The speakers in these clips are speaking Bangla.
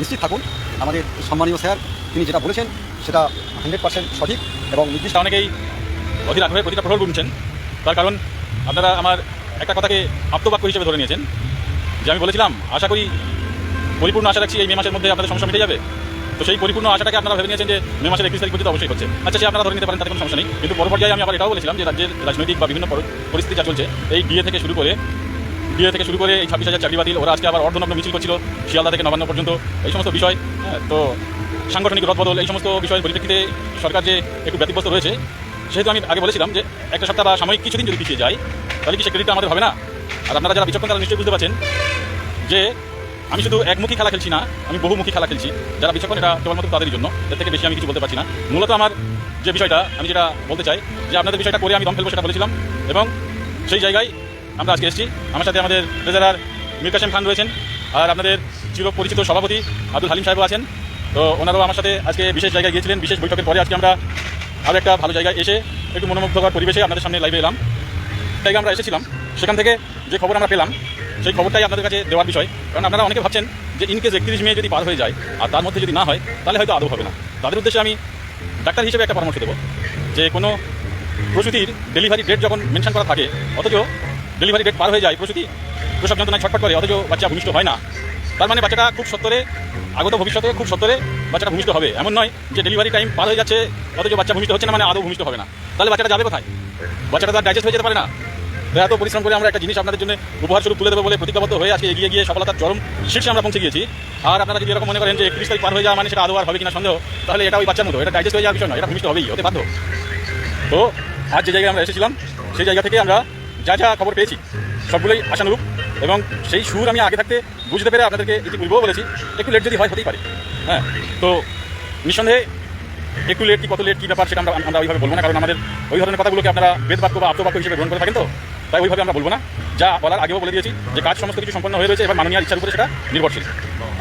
নিশ্চিত থাকুন। আমাদের সম্মানীয় স্যার, তিনি যেটা বলেছেন, সেটা হান্ড্রেড পার্সেন্ট সঠিক এবং নির্দিষ্ট অনেকেই অধীর আগ্রহে প্রতিটা প্রহর গুনছেন। তার কারণ আপনারা আমার একটা কথাকে আপ্তবাক্য হিসেবে ধরে নিয়েছেন, যে আমি বলেছিলাম, আশা করি পরিপূর্ণ আশা রাখছি এই মে মাসের মধ্যে আপনাদের সমস্যা মিটে যাবে। তো সেই পরিপূর্ণ আশাটাকে আপনারা ভেবে নিয়েছেন যে মে মাসের একত্রিশ তারিখ পর্যন্ত অবশ্যই হচ্ছে। আচ্ছা সে আপনারা ধরে নিতে পারেন, তাতে কোনো সমস্যা নেই। কিন্তু পর পর্যায়ে আমি আবার এটাও বলেছিলাম যে রাজ্যের রাজনৈতিক বা বিভিন্ন পরিস্থিতি যা চলছে, এই বিয়ে থেকে শুরু করে ডিএ থেকে শুরু করে এই ছাব্বিশ হাজার চাকরি বাতিল ওরা আজকে আবার অর্ধনগ্ন মিছিল করছিল শিয়ালদা থেকে নবান্ন পর্যন্ত এই সমস্ত বিষয় হ্যাঁ, তো সাংগঠনিক রদবদল এই সমস্ত বিষয়ের পরিপ্রেক্ষিতে সরকার যে একটু ব্যতিগ্রস্ত রয়েছে সেহেতু আমি আগে বলেছিলাম যে একটা সপ্তাহ বা সাময়িক কিছুদিন যদি পিছিয়ে যায় তাহলে কি সে ক্রেডিটটা আমাদের হবে না? আর আপনারা যারা বিচক্ষণ তারা নিশ্চয়ই বুঝতে পারছেন যে আমি শুধু একমুখী খেলা খেলছি না আমি বহুমুখী খেলা খেলছি। যারা বিচক্ষণ এটা কেবলমাত্র তাদের জন্য এর থেকে বেশি আমি কিছু বলতে পারছি না। মূলত আমার যে বিষয়টা আমি যেটা বলতে চাই যে আপনাদের বিষয়টা করে আমি দম ফেলব সেটা বলেছিলাম এবং সেই জায়গায় আমরা আজকে এসেছি। আমার সাথে আমাদের ট্রেজারার মীর কাসেম খান রয়েছেন আর আপনাদের চির পরিচিত সভাপতি আব্দুল হালিম সাহেবও আছেন। তো ওনারাও আমার সাথে আজকে বিশেষ জায়গায় গিয়েছিলেন। বিশেষ বৈঠকের পরে আজকে আমরা আরও একটা ভালো জায়গায় এসে একটু মনোমুগ্ধকর পরিবেশে আপনাদের সামনে লাইভে এলাম। তাই আমরা এসেছিলাম। সেখান থেকে যে খবর আমরা পেলাম, সেই খবরটাই আপনাদের কাছে দেওয়ার বিষয়। কারণ আপনারা অনেকে ভাবছেন যে ইনকেস একত্রিশ মে যদি পার হয়ে যায় আর তার মধ্যে যদি না হয়, তাহলে হয়তো আদৌ হবে না। তাদের উদ্দেশ্যে আমি ডাক্তার হিসেবে একটা পরামর্শ দেবো যে কোনো প্রসূতির ডেলিভারি ডেট যখন মেনশন করা থাকে, অথচ ডেলিভারি ডেট পার হয়ে যায়, প্রসূতি। প্রসব যন্ত্রণায় ছটফট করে, অথচ বাচ্চা ভূমিষ্ঠ হয় না। তার মানে বাচ্চাটা খুব সত্তরে, আগত ভবিষ্যতে খুব সত্তরে বাচ্চাটা ভূমিষ্ঠ হবে। এমন নয় যে ডেলিভারি টাইম পার হয়ে যাচ্ছে, অথচ বাচ্চা ভূমিষ্ঠ হচ্ছে না মানে আদৌ ভূমিষ্ঠ হবে না। তাহলে বাচ্চাটা যাবে কোথায়? বাচ্চাটা তার ডাইজেস্ট হয়ে যেতে পারে না। এত পরিশ্রম করে আমরা একটা জিনিস আপনাদের জন্য উপহার স্বরূপ তুলে দেবো বলে প্রতিজ্ঞাবদ্ধ হয়ে আজকে এগিয়ে গিয়ে সফলতার চরম শীর্ষে আমরা পৌঁছে গিয়েছি। আর আপনারা যদি এরকম মনে করেন যে একত্রিশ তারিখ পার হয়ে যাওয়া মানে সেটা আদৌ আর হবে কিনা সন্দেহ, তাহলে এটা ওই বাচ্চার মতো, এটা ডাইজেস্ট হয়ে যাওয়ার বিষয় নয়, এটা ভূমিষ্ঠ হবেই, হতে বাধ্য। তো আজ যে জায়গায় আমরা এসেছিলাম, সেই জায়গা থেকে আমরা যা যা খবর পেয়েছি, সবগুলোই আশানুরূপ এবং সেই সুর আমি আগে থাকতে বুঝতে পেরে আপনাদেরকে ইতিপূর্বেও বলেছি, একটু লেট যদি হয়, হতেই পারে। হ্যাঁ তো নিঃসন্দেহে একটু লেট কি, কত লেট কি ব্যাপার সেটা আমরা আমরা ওইভাবে বলব না, কারণ আমাদের ওই ধরনের কথাগুলোকে আপনারা বেদবাক্য বা আত্মবাক্য হিসেবে গ্রহণ করে থাকেন তো, তাই ওইভাবে আমরা বলব না। যা বলার আগেও বলে দিয়েছি যে কাজ সমস্ত কিছু সম্পন্ন হয়ে রয়েছে, এবার মাননীয় ইচ্ছার উপরে সেটা নির্ভরশীল।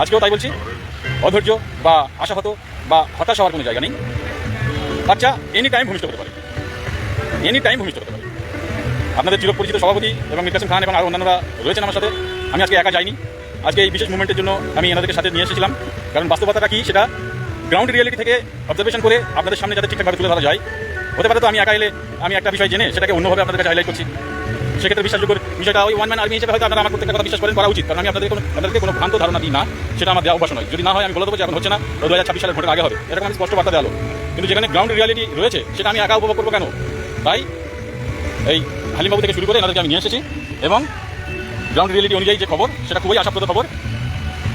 আজকেও তাই বলছি, অধৈর্য বা আশাহত বা হতাশ হওয়ার কোনো জায়গা নেই। বাচ্চা এনি টাইম ভূমিষ্ঠ হতে পারে। এনি টাইম ভূমিষ্ঠ হতে পারে। আপনাদের চিরপরিচিত সভাপতি এবং মির কাসিম খান এবং আরও অন্যান্যরা রয়েছেন আমার সাথে। আমি আজকে একা যাইনি। আজকে এই বিশেষ মুভমেন্টের জন্য আমি এনাদেরকে সাথে নিয়ে এসেছিলাম। কারণ বাস্তবতাটা কি? সেটা গ্রাউন্ড রিয়েলিটি থেকে অবজারভেশন করে আপনাদের সামনে যাতে ঠিকঠাকভাবে তুলে ধরা যায়। হতে পারে তো আমি একা এলে আমি একটা বিষয় জেনে সেটাকে অন্যভাবে আপনাদের কাছে হাইলাইট করছি। সেক্ষেত্রে বিশ্বাসযোগ্য বিষয়টা ওই ওয়ান ম্যান আর্মি হিসেবে হয়তো আপনারা আমার প্রত্যেকটা কথা বিশ্বাস করেন, করা উচিত। কারণ আমি আপনাদের কোনো আপনাদেরকে কোনো ভ্রান্ত ধারণা দিই না। সেটা আমার দেওয়া অভ্যাস নয়। যদি না হয় আমি বলে দেবো যে এখন হচ্ছে না। দু হাজার ছাব্বিশ সালের আগে হবে। এরকম আমি স্পষ্ট বার্তা দেওয়া কিন্তু যেখানে গ্রাউন্ড রিয়ালিটি রয়েছে, সেটা আমি একা উপভোগ করব কেন? তাই এই হালিমবাবু থেকে শুরু করে এনাদেরকে আমি নিয়ে এসেছি এবং গ্রাউন্ড রিয়েলিটি অনুযায়ী যে খবর, সেটা খুবই আশাপ্রদ খবর।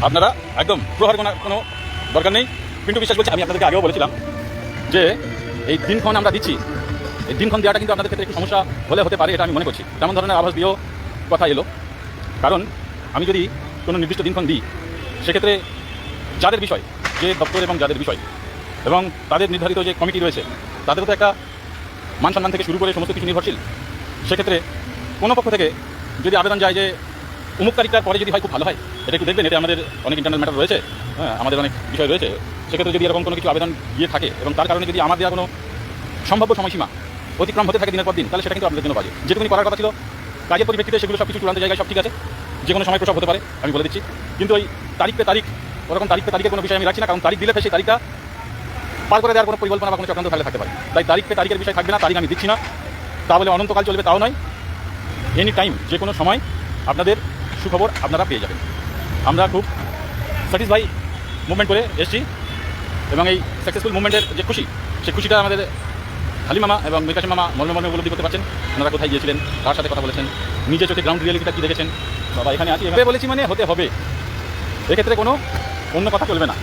আপনারা একদম প্রহার কোনো কোনো দরকার নেই। কিন্তু বিশ্বাস করছি আমি আপনাদেরকে আগেও বলেছিলাম যে এই দিনক্ষণ আমরা দিচ্ছি। এই দিনক্ষণ দেওয়াটা কিন্তু আপনাদের ক্ষেত্রে একটু সমস্যা হলে হতে পারে, এটা আমি মনে করছি। তেমন ধরনের আভাস দিয়েও কথা এলো। কারণ আমি যদি কোনো নির্দিষ্ট দিনক্ষণ দিই, সেক্ষেত্রে যাদের বিষয়, যে দপ্তর এবং যাদের বিষয়, এবং তাদের নির্ধারিত যে কমিটি রয়েছে তাদেরও তো একটা মান সম্মান থেকে শুরু করে সমস্ত কিছু নির্ভরশীল। সেক্ষেত্রে কোনো পক্ষ থেকে যদি আবেদন যায় যে উমুক তারিখটার পরে যদি হয়, খুব ভালো হয়। এটা একটু দেখবেন, এতে আমাদের অনেক ইন্টারনাল ম্যাটার রয়েছে। হ্যাঁ আমাদের অনেক বিষয় রয়েছে। সেক্ষেত্রে যদি এরকম কোনো কিছু আবেদন গিয়ে থাকে এবং তার কারণে যদি আমার দেওয়া কোনো সম্ভাব্য সময়সীমা অতিক্রম হতে থাকে দিনের পর দিন, তাহলে সেটা কিন্তু আপনাদের জন্য বাজে। যেটুকুনি করার কথা ছিল, কাজের পরিপ্রেক্ষিতে সেগুলো সব কিছু চূড়ান্ত জায়গায় সব ঠিক আছে। যে কোনো সময় প্রসব হতে পারে, আমি বলে দিচ্ছি। কিন্তু ওই তারিখ পে তারিখ, ওরকম তারিখ পে তারিখের কোনো বিষয় আমি রাখছি না, কারণ তারিখ দিলে সেই তারিখটা পার করে দেওয়ার কোনো পরিকল্পনা বা কোনো চক্রান্ত থাকলে থাকতে পারে। তাই তারিখ পে তারিখের বিষয় থাকবে না, তারিখ আমি দিচ্ছি না। তা বলে অনন্তকাল চলবে তাও নয়। এনি টাইম যে কোনো সময় আপনাদের সুখবর আপনারা পেয়ে যাবেন। আমরা খুব স্যাটিসফাই মুভমেন্ট করে এসেছি এবং এই সাকসেসফুল মুভমেন্টের যে খুশি, সেই খুশিটা আমাদের হালিম মামা এবং বিকাশ মামা মর্মে মর্মে উপলব্ধি করতে পারছেন। ওনারা কোথায় গিয়েছিলেন তার সাথে কথা বলেছেন নিজে চোখে গ্রাউন্ড রিয়েলিটিটা কী দেখেছেন, বাবা এখানে আছি, এভাবে বলেছি মানে হতে হবে। এক্ষেত্রে কোনো অন্য কথা চলবে না।